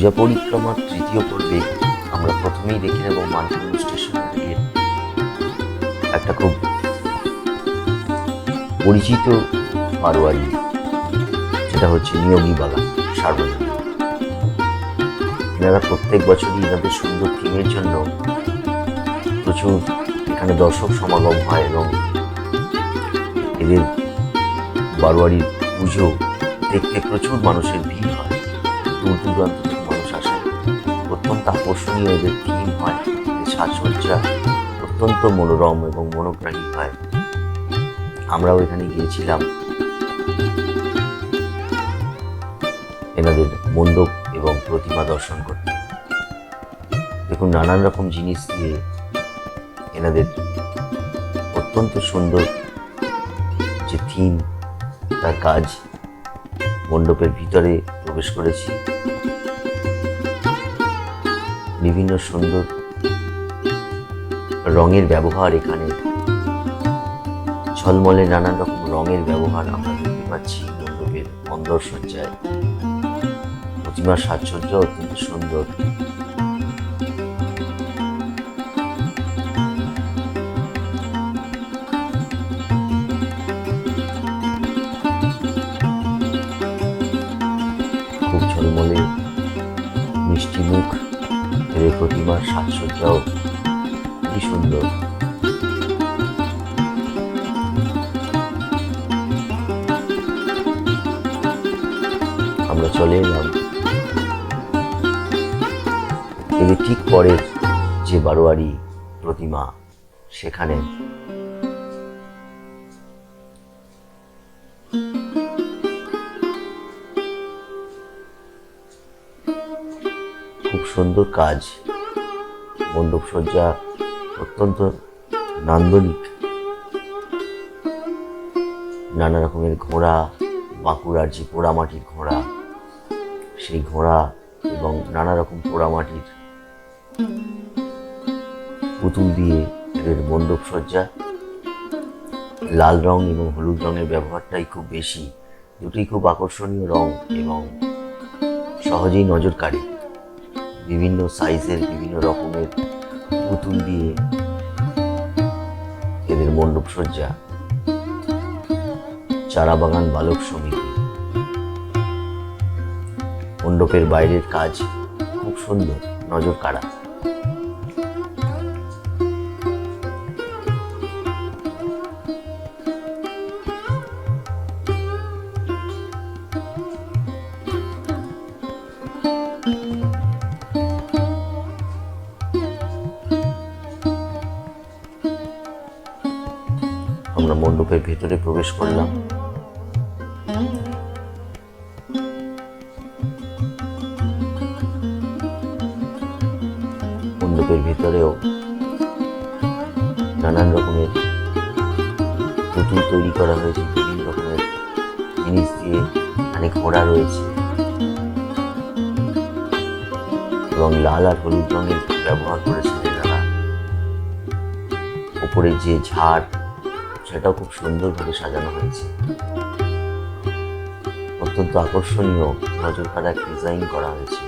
পূজা পরিক্রমার তৃতীয় পর্বে আমরা প্রথমেই দেখে নেব মানকুণ্ড স্টেশন একটা খুব পরিচিত বারোয়ারি যেটা হচ্ছে নিয়োগীবালা সার্বজনীন এনারা প্রত্যেক বছরই এনাদের সুন্দর থিমের জন্য প্রচুর এখানে দর্শক সমাগম হয় এবং এদের বারোয়ারির পুজো দেখতে প্রচুর মানুষের ভিড় হয়। দূর দূরান্ত অত্যন্ত আকর্ষণীয় এদের থিম হয় সাজসজ্জা অত্যন্ত মনোরম এবং মনোগ্রাহী হয়। আমরাও এখানে গিয়েছিলাম। এনাদের মণ্ডপ এবং প্রতিমা দর্শন করতে। দেখুন, নানান রকম জিনিস দিয়ে এনাদের অত্যন্ত সুন্দর যে থিম তার কাজ মণ্ডপের ভিতরে প্রবেশ করেছি। বিভিন্ন সুন্দর রঙের ব্যবহার এখানে। ঝলমলে নানান রকম রঙের ব্যবহার আমরা দেখতে পাচ্ছি, মণ্ডপের অন্দর সজ্জায়। প্রতিমার সাজসজ্জা অত্যন্ত সুন্দর। সাজসজ্জাও খুবই সুন্দর। আমরা চলে এলাম। এদের ঠিক পরের যে বারোয়ারি প্রতিমা, সেখানে। খুব সুন্দর কাজ মণ্ডপ সজ্জা অত্যন্ত নান্দনিক। নানা রকমের ঘোড়া, বাঁকুড়ার যে পোড়ামাটির ঘোড়া, সেই ঘোড়া এবং নানা রকম পোড়ামাটির পুতুল দিয়ে এদের মণ্ডপ সজ্জা লাল রং এবং হলুদ রঙের ব্যবহারটাই খুব বেশি। দুটোই খুব আকর্ষণীয় রং এবং সহজেই নজর কাড়ে বিভিন্ন সাইজের বিভিন্ন রকমের পুতুল দিয়ে এদের মণ্ডপ সজ্জা। চারাবাগান বালক সমিতি। মণ্ডপের বাইরের কাজ খুব সুন্দর নজর কাড়া উপরে যে ঝাড়, সেটাও খুব সুন্দরভাবে সাজানো হয়েছে। অত্যন্ত আকর্ষণীয় নজর এক ডিজাইন করা হয়েছে।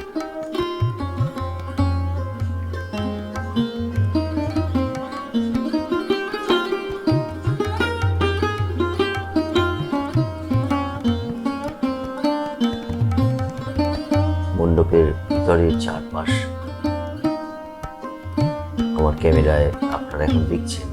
মণ্ডপের ভিতরের চারপাশ। আমার ক্যামেরায় আপনারা এখন দেখছেন।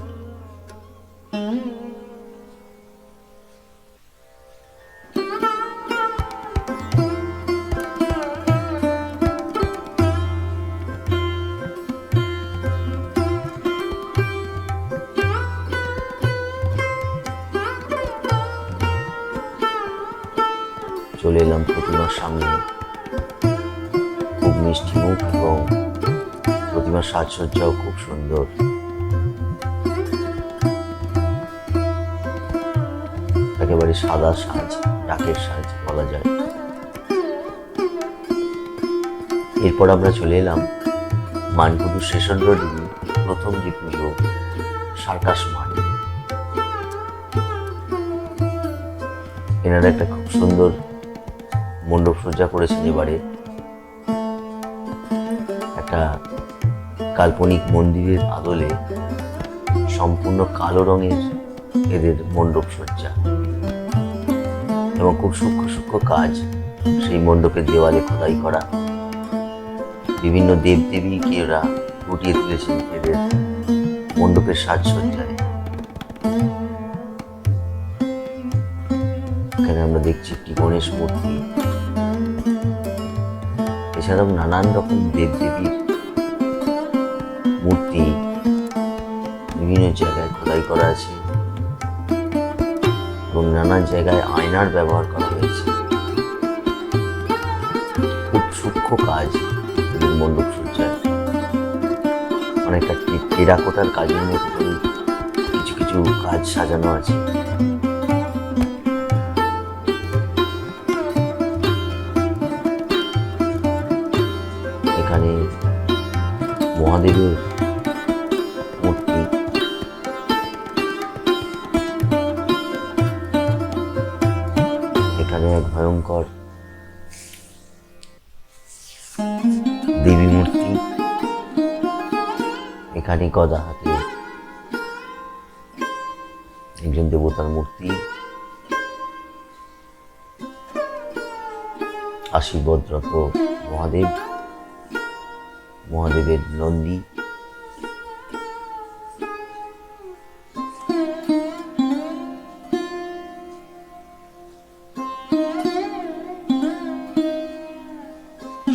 মিষ্টি মুখ এবং প্রতিমার সাজসজ্জাও খুব সুন্দর। একেবারে সাদা সাজ, ডাকের সাজ বলা যায়। এরপর আমরা চলে এলাম মানকুটু স্টেশন রোড প্রথম যে পুজো সার্কাস মাঠ। এনারা একটা খুব সুন্দর মণ্ডপ সজ্জা করেছেন এবারে। কাল্পনিক মন্দিরের আদলে সম্পূর্ণ কালো রঙের এদের মণ্ডপ সজ্জা। এবং খুব সূক্ষ্ম সূক্ষ্ম কাজ সেই মণ্ডপের দেওয়ালে খোদাই করা। বিভিন্ন দেবদেবীকে ওরা ফুটিয়ে তুলেছেন এদের মণ্ডপের সাজসজ্জায়। এখানে আমরা দেখছি একটি গণেশ মূর্তি। এছাড়াও নানান রকম দেবদেবীর বিভিন্ন জায়গায় খোদাই করা আছে এবং নানান জায়গায় আয়নার ব্যবহার করা হয়েছে। খুব সূক্ষ্ম কাজ মণ্ডপ সজ্জায় অনেকটা টেরাকোটার কাজের করে কিছু কিছু কাজ সাজানো আছে। এখানে মহাদেবের একজন দেবতার মূর্তি। আশীর্বাদরত মহাদেব। মহাদেবের নন্দী।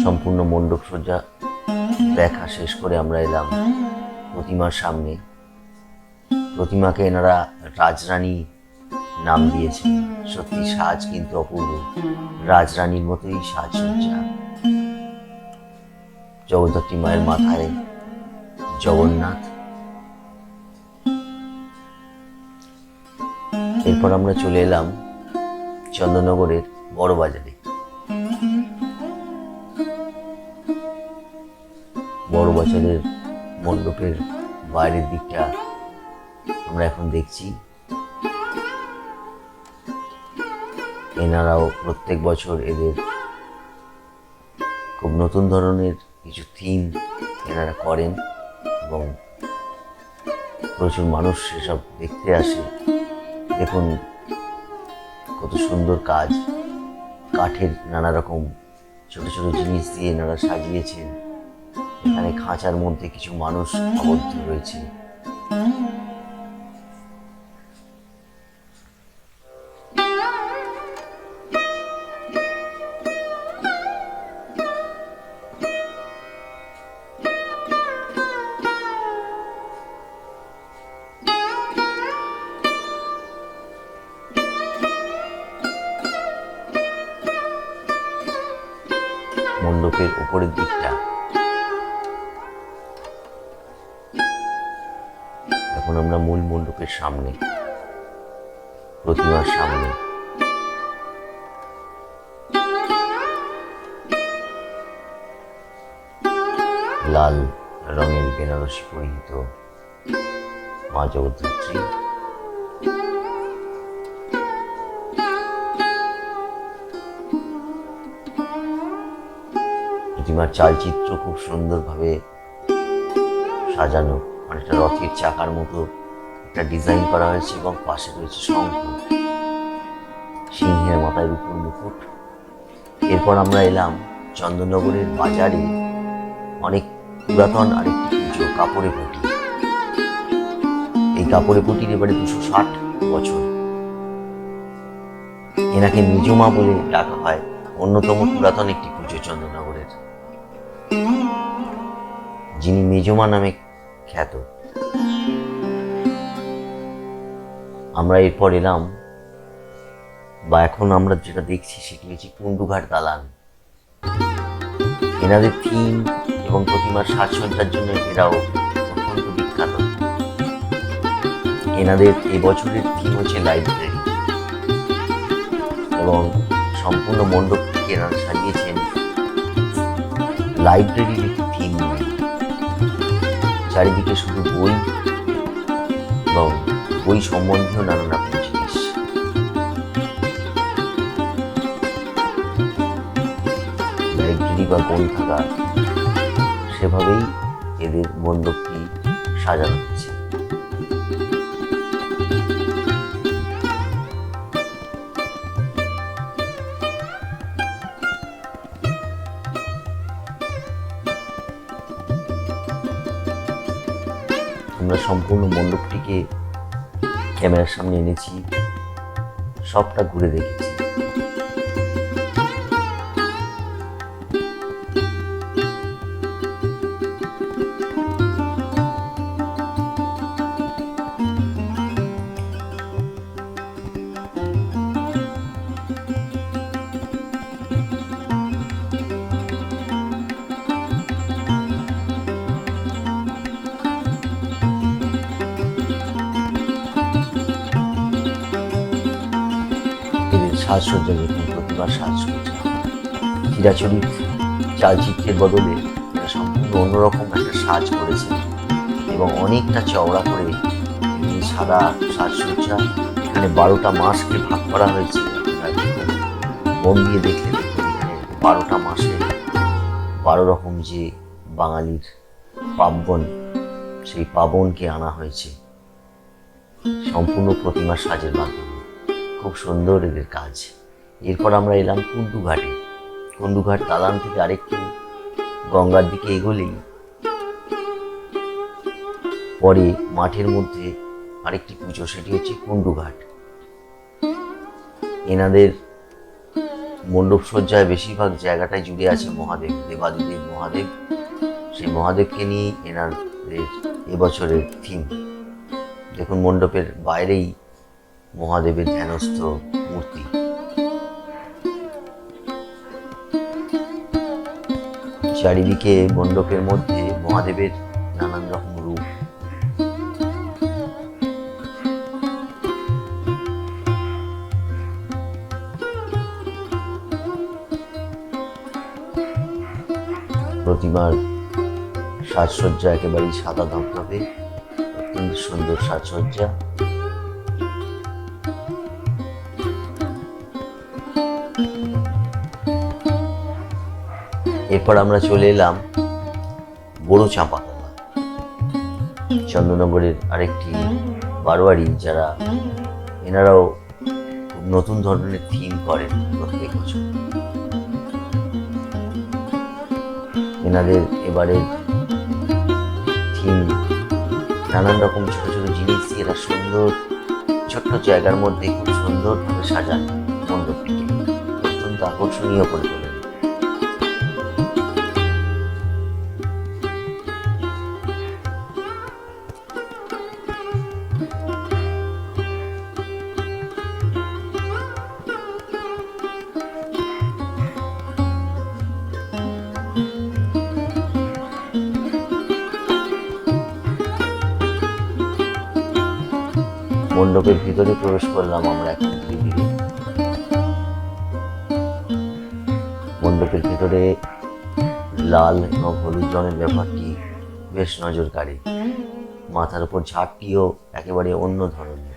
সম্পূর্ণ মণ্ডপ সজ্জা দেখা শেষ করে আমরা এলাম প্রতিমার সামনে। প্রতিমাকে এনারা রাজরানী নাম দিয়েছেন। সত্যি সাজ কিন্তু অপূর্ব। রাজরানীর মতোই সাজসজ্জা। জগদ্ধাত্রী মায়ের মাথায় জগন্নাথ। এরপর আমরা চলে এলাম চন্দ্রনগরের বড় বাজারে বড় বাজারের মণ্ডপের বাইরের দিকটা আমরা এখন দেখছি এনারাও প্রত্যেক বছর এদের খুব নতুন ধরনের কিছু থিম এনারা করেন এবং প্রচুর মানুষ সেসব দেখতে আসে। দেখুন কত সুন্দর কাজ। কাঠের নানা রকম ছোট ছোট জিনিস দিয়ে এনারা সাজিয়েছেন। এখানে খাঁচার মধ্যে কিছু মানুষ আবদ্ধ রয়েছে। মণ্ডপের উপরের দিকটা। এখন আমরা মূল মণ্ডপের সামনে, প্রতিমার সামনে। লাল রঙের বেনারসি পরিহিত মা জগদ্ধাত্রী প্রতিমার চালচিত্র খুব সুন্দরভাবে সাজানো, অনেকটা রথের চাকার মতো একটা ডিজাইন করা হয়েছে এবং পাশে রয়েছে শঙ্খ, সিংহের মাথায় উপর মুকুট এরপর আমরা এলাম চন্দননগরের বাজারে, অনেক পুরাতন আরেকটি পুজো কাপড়ে পুটি এই কাপড়ে পুটির এবারে দুশো ষাট বছর। এনাকে নিজমা বলে ডাকা হয়, অন্যতম পুরাতন একটি পুজো চন্দননগরের। যিনি মেজমা নামে খ্যাত। আমরা এরপর এলাম, বা এখন আমরা যেটা দেখছি সেটি হচ্ছে কুন্ডুঘাট দালান। এনাদের থিম এবং প্রতিমার সাজসজ্জার জন্য এরাও অত্যন্ত বিখ্যাত। এনাদের এবছরের থিম হচ্ছে লাইব্রেরি। এবং সম্পূর্ণ মণ্ডপটিকে এনারা সাজিয়েছেন। লাইব্রেরির একটি চারিদিকে শুধু বই এবং বই সম্বন্ধীয় নানান রকম জিনিস। লাইব্রেরি বা গ্রন্থাগার সেভাবেই এদের মণ্ডপটি সাজানো। আমরা সম্পূর্ণ মণ্ডপটিকে ক্যামেরার সামনে এনেছি। সবটা ঘুরে দেখেছি। সাজসজ্জা দেখুন প্রতিবার সাজসজ্জা। চিরাচরিত চালচিত্রের বদলে সম্পূর্ণ অন্যরকম একটা সাজ করেছে এবং অনেকটা চওড়া করে সাদা সাজসজ্জা এখানে বারোটা মাসকে ভাগ করা হয়েছে। মন দিয়ে দেখলে বারোটা মাসে বারো রকম যে বাঙালির পাবন সেই পাবনকে আনা হয়েছে। সম্পূর্ণ প্রতিমা সাজের মাধ্যমে। খুব সুন্দর এদের কাজ। এরপর আমরা এলাম কুন্ডুঘাটে কুন্ডুঘাট দালান থেকে আরেকটু গঙ্গার দিকে এগোলেই পরে মাঠের মধ্যে আরেকটি পুজো, সেটি হচ্ছে কুন্ডুঘাট এনাদের মণ্ডপ সজ্জায় বেশিরভাগ জায়গাটাই জুড়ে আছে মহাদেব, দেবাদিদেব মহাদেব। সেই মহাদেবকে নিয়ে এনাদের এবছরের থিম দেখুন মণ্ডপের বাইরেই মহাদেবের ধ্যানস্থ মূর্তি। চারিদিকে মণ্ডপের মধ্যে মহাদেবের নানান রকম রূপ। প্রতিমার সাজসজ্জা একেবারেই সাদা ধবধবে অত্যন্ত সুন্দর সাজসজ্জা। এরপর আমরা চলে এলাম বড় চাঁপাতলা চন্দ্রনগরের আরেকটি বারোয়ারি যারা এনারাও খুব নতুন ধরনের থিম করেন প্রত্যেক বছর। এনাদের এবারে থিম নানান রকম ছোট ছোট জিনিস এরা সুন্দর, ছোট্ট জায়গার মধ্যে খুব সুন্দরভাবে সাজান মণ্ডপটিকে। অত্যন্ত আকর্ষণীয় করে তোলেন। মণ্ডপের ভিতরে প্রবেশ করলাম আমরা এখন। ধীরে ধীরে মণ্ডপের ভিতরে লাল এবং হলুদ রঙের ব্যাপারটি বেশ নজর কাড়ে মাথার উপর ঝাড়টিও একেবারে অন্য ধরনের।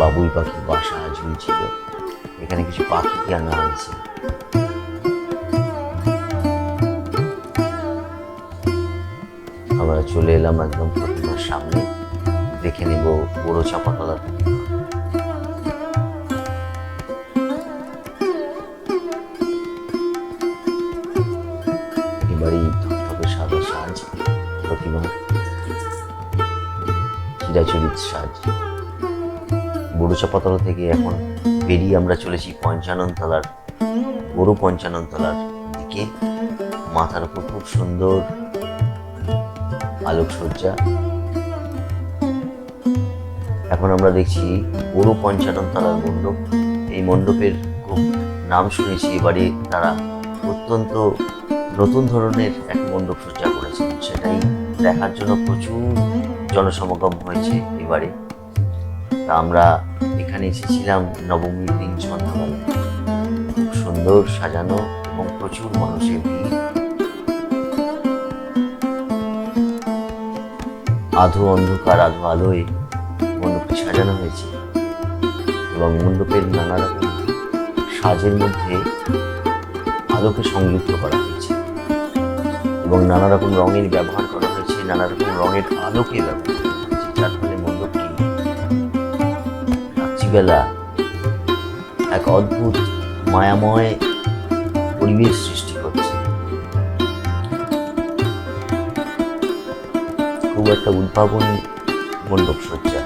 বাবুই পাখির বাসা। ঝুলছিল এখানে কিছু পাখিকে আনা হয়েছে। আমরা চলে এলাম একদম প্রতিমার সামনে। দেখে নেব বড় চাপাতলার প্রতিমা একেবারেই ধপধপে সাদা সাজ। বড় চাপাতলা থেকে এখন বেরিয়ে আমরা চলেছি পঞ্চানন তলার বড় পঞ্চানন তলার দিকে। মাথার উপর খুব সুন্দর আলোকসজ্জা। এখন আমরা দেখছি বড় পঞ্চানন তলার মণ্ডপ। এই মণ্ডপের খুব নাম শুনেছি, এবারে তারা অত্যন্ত নতুন ধরনের এক মণ্ডপ সজ্জা করেছেন। সেটাই দেখার জন্য প্রচুর জনসমাগম হয়েছে এবারে। তা আমরা এখানে এসেছিলাম নবমীর দিন সন্ধ্যাবেলা। খুব সুন্দর সাজানো এবং প্রচুর মানুষের ভিড়। আধো অন্ধকার, আধো আলোয় মণ্ডপটি সাজানো হয়েছে এবং মণ্ডপের নানা রকম সাজের মধ্যে আলোকে সংযুক্ত করা হয়েছে এবং নানা রকম রঙের ব্যবহার করা হয়েছে, নানা রকম রঙের আলোকে ব্যবহার করা হয়েছে। যার ফলে রাত্রিবেলা এক অদ্ভুত মায়াময় পরিবেশ সৃষ্টি করছে। খুব একটা উদ্ভাবনী মণ্ডপ সজ্জা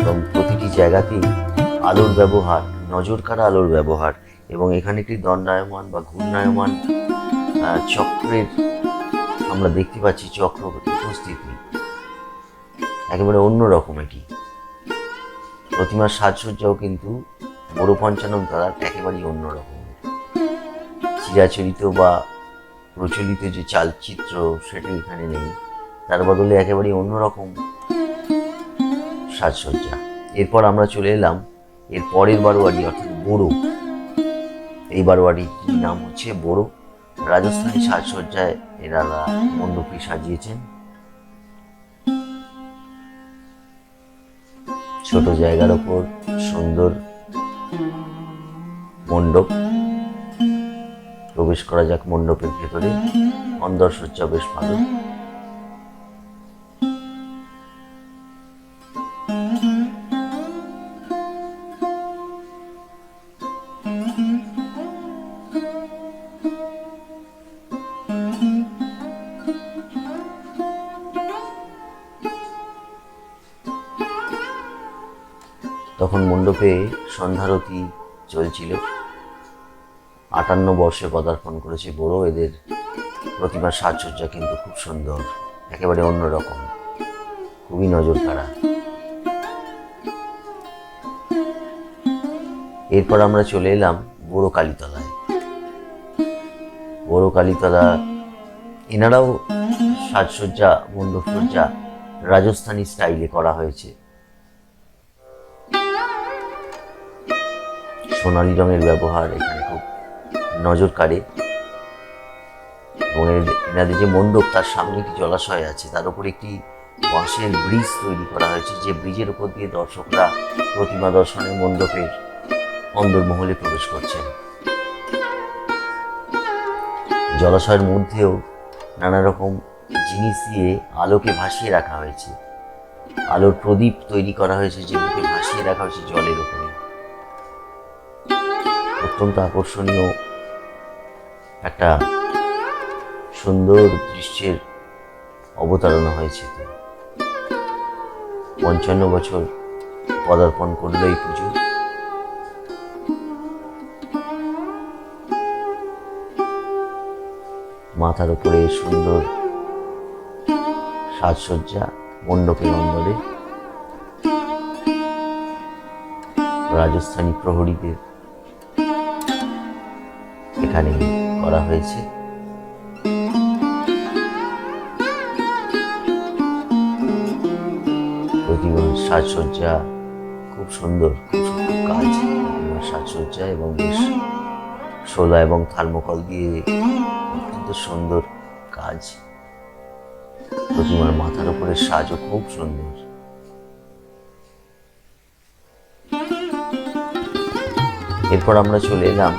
এবং প্রতিটি জায়গাতেই আলোর ব্যবহার, নজর কাড়া আলোর ব্যবহার এবং এখানে একটি দণ্ডায়মান বা ঘূর্ণায়মান চক্রের আমরা দেখতে পাচ্ছি চক্র উপস্থিতি। একেবারে অন্যরকম এটি। প্রতিমার সাজসজ্জাও কিন্তু বড় পঞ্চানন তালার একেবারেই অন্যরকম। চিরাচরিত বা প্রচলিত যে চালচিত্র সেটা এখানে নেই। তার বদলে একেবারেই অন্যরকম সাজসজ্জা। এরপর আমরা চলে এলাম এর পরের বারোয়ারি অর্থাৎ বড়ো এই বারোয়ারিটির নাম হচ্ছে? বড়ো রাজস্থানী সাজসজ্জায় এরা মণ্ডপটি সাজিয়েছেন। ছোট জায়গার ওপর সুন্দর মণ্ডপ। প্রবেশ করা যাক মণ্ডপের ভেতরে। অন্দর সূর্য বেশ ভালো। তখন মণ্ডপে সন্ধ্যারতি চলছিল, আটান্ন বর্ষে পদার্পণ করেছে বড়, এদের প্রতিমার সাজসজ্জা কিন্তু খুব সুন্দর, একেবারে অন্যরকম। খুবই নজর কাড়া এরপর আমরা চলে এলাম বড় কালীতলায়। বড় কালীতলা, এনারাও সাজসজ্জা, মণ্ডপসজ্জা রাজস্থানী স্টাইলে করা হয়েছে। সোনালী রঙের ব্যবহার এখানে খুব নজর কাড়ে এবং এনাদের যে মণ্ডপ, তার সামনে একটি জলাশয় আছে, তার উপর একটি বাঁশের ব্রিজ তৈরি করা হয়েছে, যে ব্রিজের উপর দিয়ে দর্শকরা প্রতিমা দর্শনের মণ্ডপের অন্দরমহলে প্রবেশ করছেন। জলাশয়ের মধ্যেও নানা রকম জিনিস দিয়ে আলোকে ভাসিয়ে রাখা হয়েছে। আলোর প্রদীপ তৈরি করা হয়েছে, যেগুলোকে ভাসিয়ে রাখা হয়েছে জলের উপরে। অত্যন্ত আকর্ষণীয় একটা সুন্দর দৃশ্যের অবতারণা হয়েছে পঞ্চান্ন বছর পদার্পণ করল এই পুজো। মাথার উপরে সুন্দর সাজসজ্জা, মণ্ডপের অন্দরে। রাজস্থানী প্রহরীদের এখানে করা হয়েছে। প্রতিমার সাজসজ্জা খুব সুন্দর কাজ। সাজসজ্জা এবং বেশ শোলা এবং থার্মোকল দিয়ে অত্যন্ত সুন্দর কাজ। প্রতিমার মাথার উপরে সাজও খুব সুন্দর। এরপর আমরা চলে এলাম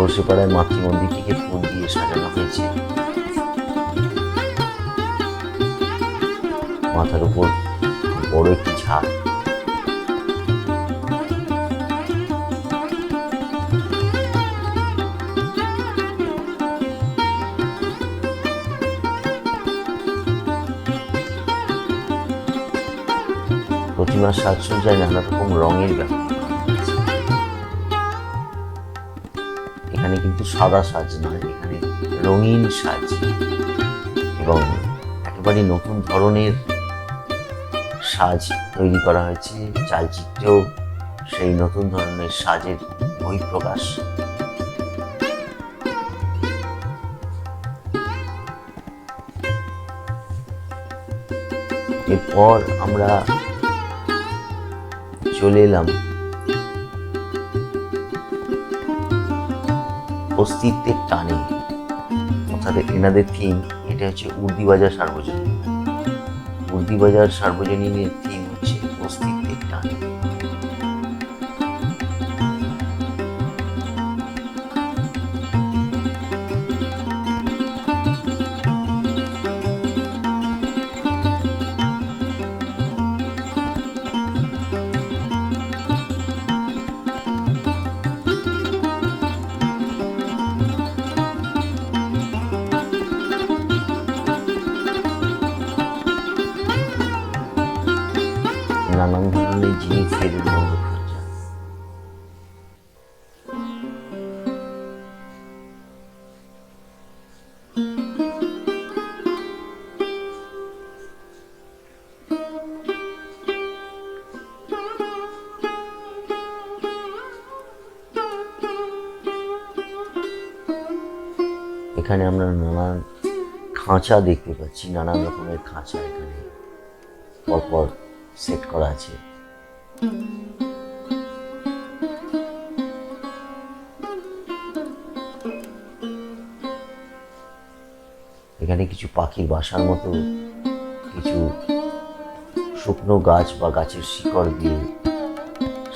সর্ষেপাড়ায় সর্ষেপাড়ায় মাতৃমন্দিরটিকে ফুল দিয়ে সাজানো হয়েছে। মাথার উপর বড় একটি ঝাড়। প্রতিমার সাজসজ্জায় নানা রকম রঙের ব্যবহার। এখানে কিন্তু সাদা সাজ নয়, এখানে রঙিন সাজ। এবং একেবারে নতুন ধরনের সাজ তৈরি করা হয়েছে, চালচিত্রেও সেই নতুন ধরনের সাজের বহিঃপ্রকাশ। এরপর আমরা চলে এলাম অস্তিত্বের টানে। অর্থাৎ এনাদের থিম এটা হচ্ছে উর্দিবাজার সার্বজনীন। উর্দিবাজার সার্বজনীনের নানান খাঁচা দেখতে পাচ্ছি, নানান রকমের খাঁচা এখানে। পরপর সেট করা আছে। এখানে কিছু পাখির বাসার মতো, কিছু শুকনো গাছ বা গাছের শিকড় দিয়ে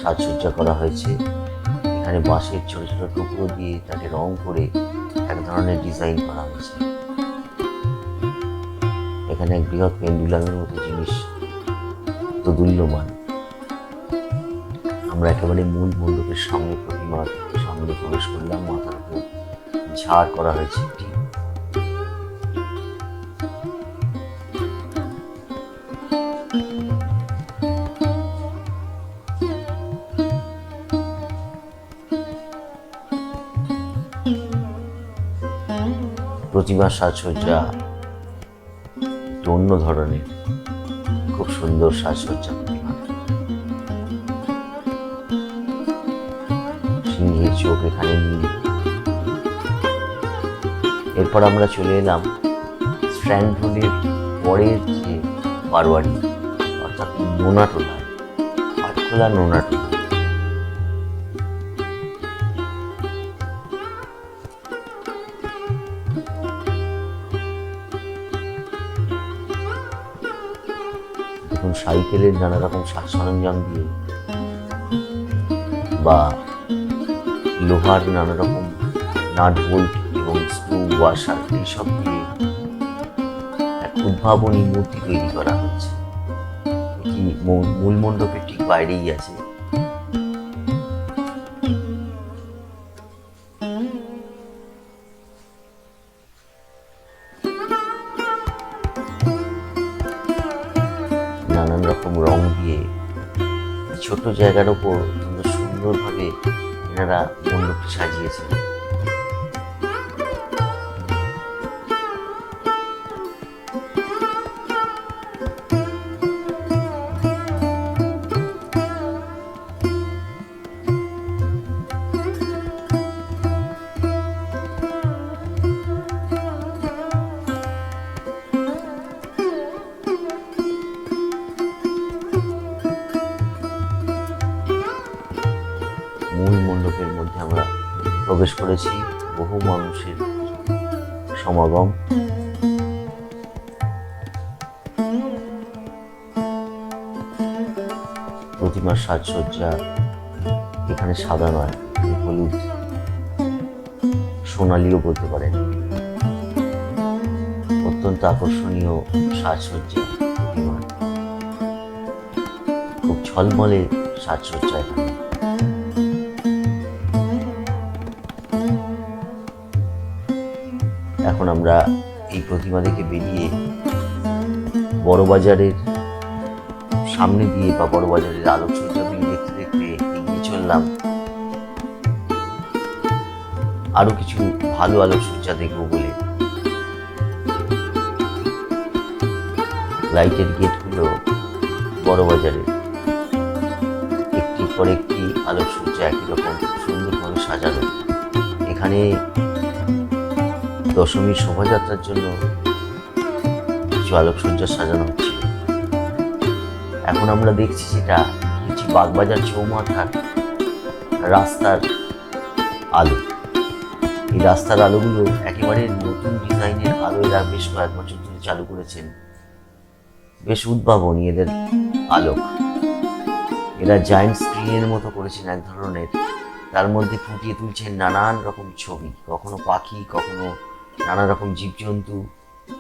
সাজসজ্জা করা হয়েছে। এখানে বাঁশের ছোট ছোট টুকরো দিয়ে তাকে রং করে এক ধরনের ডিজাইন করা হয়েছে। এখানে এক বৃহৎ পেন্ডুলামের মতো জিনিস তো দুল্যমান আমরা একেবারে মূল মণ্ডপের সামনে প্রতিমার সামনে প্রবেশ করলাম, মাথার উপর ঝাড় করা হয়েছে। একটি প্রতিমার সাজসজ্জা একটু অন্য ধরনের। খুব সুন্দর সাজসজ্জা। প্রতিমা সিংহের চোখ এখানে নীল। এরপর আমরা চলে এলাম স্ট্র্যান্ড রোডের পরের যে বারোয়ারি, অর্থাৎ নোনাটোলা নোনাটোলা সাইকেলের নানা রকম সরঞ্জাম দিয়ে বা লোহার নানা রকম নাট বোল্ট এবং স্ক্রু ওয়াশার এইসব দিয়ে এক উদ্ভাবনী মূর্তি তৈরি করা হচ্ছে মূল মণ্ডপের ঠিক বাইরেই আছে। সুন্দরভাবে এনারা মণ্ডপটি সাজিয়েছেন। সাজসজ্জা। এখানে সাদা নয় হলুদ। সোনালিও বলতে পারেন। অত্যন্ত আকর্ষণীয় সাজসজ্জা প্রতিমা খুব ঝলমলে সাজসজ্জা এখানে। এখন আমরা এই প্রতিমা থেকে বেরিয়ে বড় বাজারের সামনে দিয়ে বা বড় বাজারের আরও কিছু ভালো আলোকসজ্জা দেখব বলে। লাইটের গেটগুলো বড় বাজারের একটির পর একটি আলোকসজ্জা একই রকম সুন্দরভাবে সাজানো। এখানে দশমীর শোভাযাত্রার জন্য কিছু আলোকসজ্জা সাজানো হচ্ছে। এখন আমরা দেখছি যেটা হচ্ছে বাগবাজার চৌমাথার রাস্তার আলো। এই রাস্তার আলোগুলো একেবারে নতুন ডিজাইনের আলো এরা বেশ কয়েক বছর ধরে চালু করেছেন। বেশ উদ্ভাবনী এদের আলোক। এরা জায়েন্ট স্ক্রিনের মতো করেছেন এক ধরনের। তার মধ্যে ফুটিয়ে তুলছেন নানান রকম ছবি। কখনো পাখি, কখনো নানা রকম জীবজন্তু,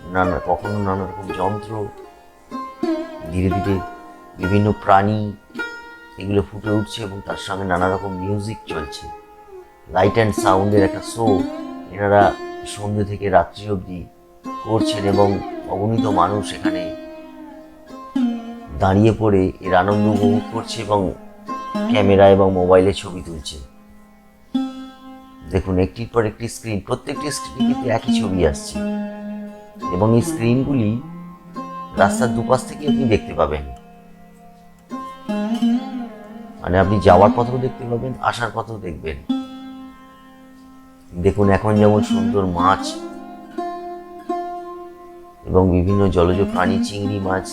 নানা, কখনো নানা রকম যন্ত্র। ধীরে ধীরে বিভিন্ন প্রাণী এগুলো ফুটে উঠছে এবং তার সঙ্গে নানা রকম মিউজিক চলছে। লাইট অ্যান্ড সাউন্ডের একটা শো এনারা সন্ধ্যে থেকে রাত্রি অবধি করছেন এবং অগণিত মানুষ এখানে দাঁড়িয়ে পড়ে এর আনন্দ উপভোগ করছে এবং ক্যামেরা এবং মোবাইলে ছবি তুলছে। দেখুন, একটির পর একটি স্ক্রিন প্রত্যেকটি স্ক্রিনে কিন্তু একই ছবি আসছে। এবং এই স্ক্রিনগুলি রাস্তার দুপাশ থেকে আপনি দেখতে পাবেন। মানে আপনি যাওয়ার পথেও দেখতে পাবেন, আসার পথেও দেখবেন। দেখুন, এখন যেমন সুন্দর মাছ এবং বিভিন্ন জলজ প্রাণী, চিংড়ি মাছ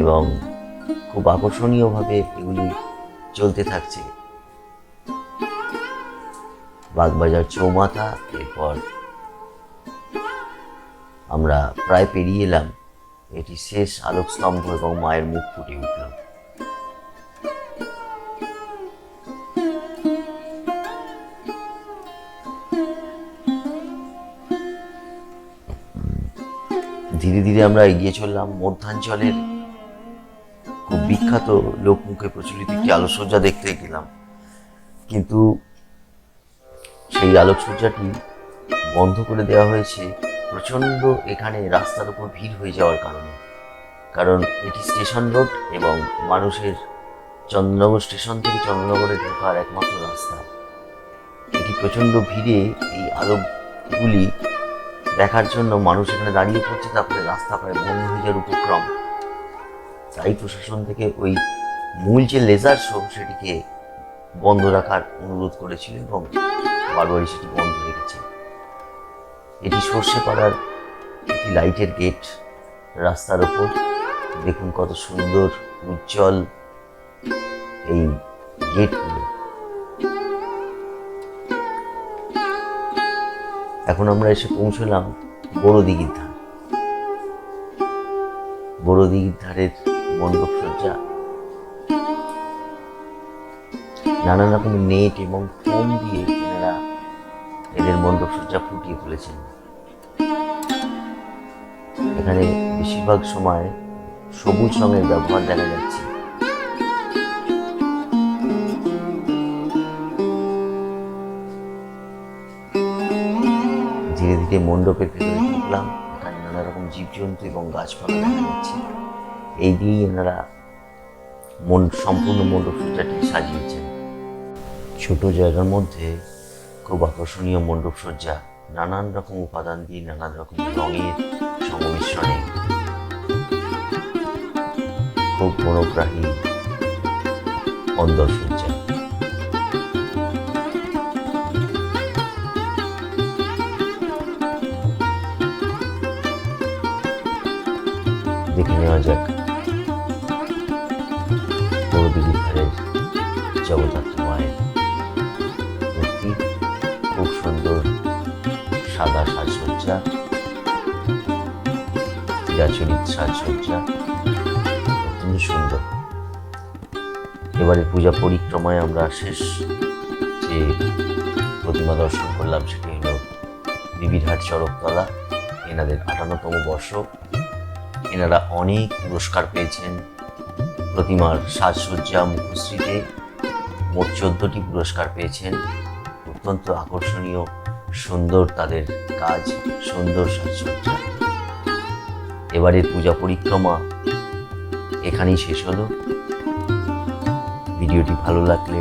এবং খুব আকর্ষণীয়ভাবে এগুলি চলতে থাকছে। বাগবাজার চৌমাথা, এরপর আমরা প্রায় পেরিয়ে এলাম। এটি শেষ আলোকস্তম্ভ এবং মায়ের মুখ ফুটে উঠল। ধীরে ধীরে আমরা এগিয়ে চললাম। মধ্যাঞ্চলের খুব বিখ্যাত লোকমুখে প্রচলিত একটি আলোকসজ্জা দেখতে গেলাম। কিন্তু সেই আলোকসজ্জাটি বন্ধ করে দেওয়া হয়েছে। প্রচণ্ড এখানে রাস্তার উপর ভিড় হয়ে যাওয়ার কারণে। কারণ এটি স্টেশন রোড এবং মানুষের চন্দ্রনগর স্টেশন থেকে চন্দ্রনগরে ঢোকার একমাত্র রাস্তা। এটি প্রচণ্ড ভিড়ে এই আলোকগুলি দেখার জন্য মানুষ এখানে দাঁড়িয়ে পড়ছে, তারপরে রাস্তা প্রায় বন্ধ হয়ে যাওয়ার উপক্রম। তাই প্রশাসন থেকে ওই মূল যে লেজার শো সেটিকে বন্ধ রাখার অনুরোধ করেছিল এবং বারবারই সেটি বন্ধ হয়ে গেছে। এটি সর্ষে পাড়ার একটি লাইটের গেট রাস্তার ওপর দেখুন কত সুন্দর, উজ্জ্বল এই গেটগুলো এখন আমরা এসে পৌঁছলাম বড় দিঘির ধার। বড় দিঘির ধারের মণ্ডপ সজ্জা নানান রকম নেট এবং ফোম দিয়ে এনারা এদের মণ্ডপ সজ্জা ফুটিয়ে তুলেছেন। এখানে বেশিরভাগ সময় সবুজ রঙের ব্যবহার দেখা যাচ্ছে। মণ্ডপের ভেতরে ঢুকলাম এখানে নানা রকম জীবজন্তু এবং গাছপালা দেখা যাচ্ছে। এই দিয়েই এনারা মন, সম্পূর্ণ মণ্ডপ সজ্জাটি সাজিয়েছেন। ছোট জায়গার মধ্যে খুব আকর্ষণীয় মণ্ডপ সজ্জা নানান রকম উপাদান দিয়ে নানান রকম রঙের সংমিশ্রণে খুব মনোগ্রাহী অন্দর সজ্জা দেখে নেওয়া যাক। মায়ের মূর্তি খুব সুন্দর সাদা সাজসজ্জা চিরাচরিত সাজসজ্জা, অত্যন্ত সুন্দর। এবারে পূজা পরিক্রমায় আমরা শেষ যে প্রতিমা দর্শন করলাম সেটি হলো বিবিধার চরকতলা, এনাদের আটান্নতম বর্ষ। এনারা অনেক পুরস্কার পেয়েছেন প্রতিমার সাজসজ্জা, মুখশ্রীতে মোট চোদ্দটি পুরস্কার পেয়েছেন। অত্যন্ত আকর্ষণীয়, সুন্দর তাদের কাজ, সুন্দর সাজসজ্জা। এবারের পূজা পরিক্রমা এখানেই শেষ হলো। ভিডিওটি ভালো লাগলে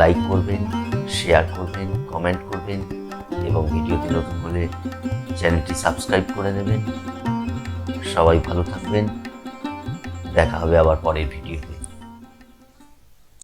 লাইক করবেন, শেয়ার করবেন, কমেন্ট করবেন এবং ভিডিওটি নতুন হলে চ্যানেলটি সাবস্ক্রাইব করে নেবেন সবাই ভালো থাকবেন। দেখা হবে আবার পরের ভিডিওতে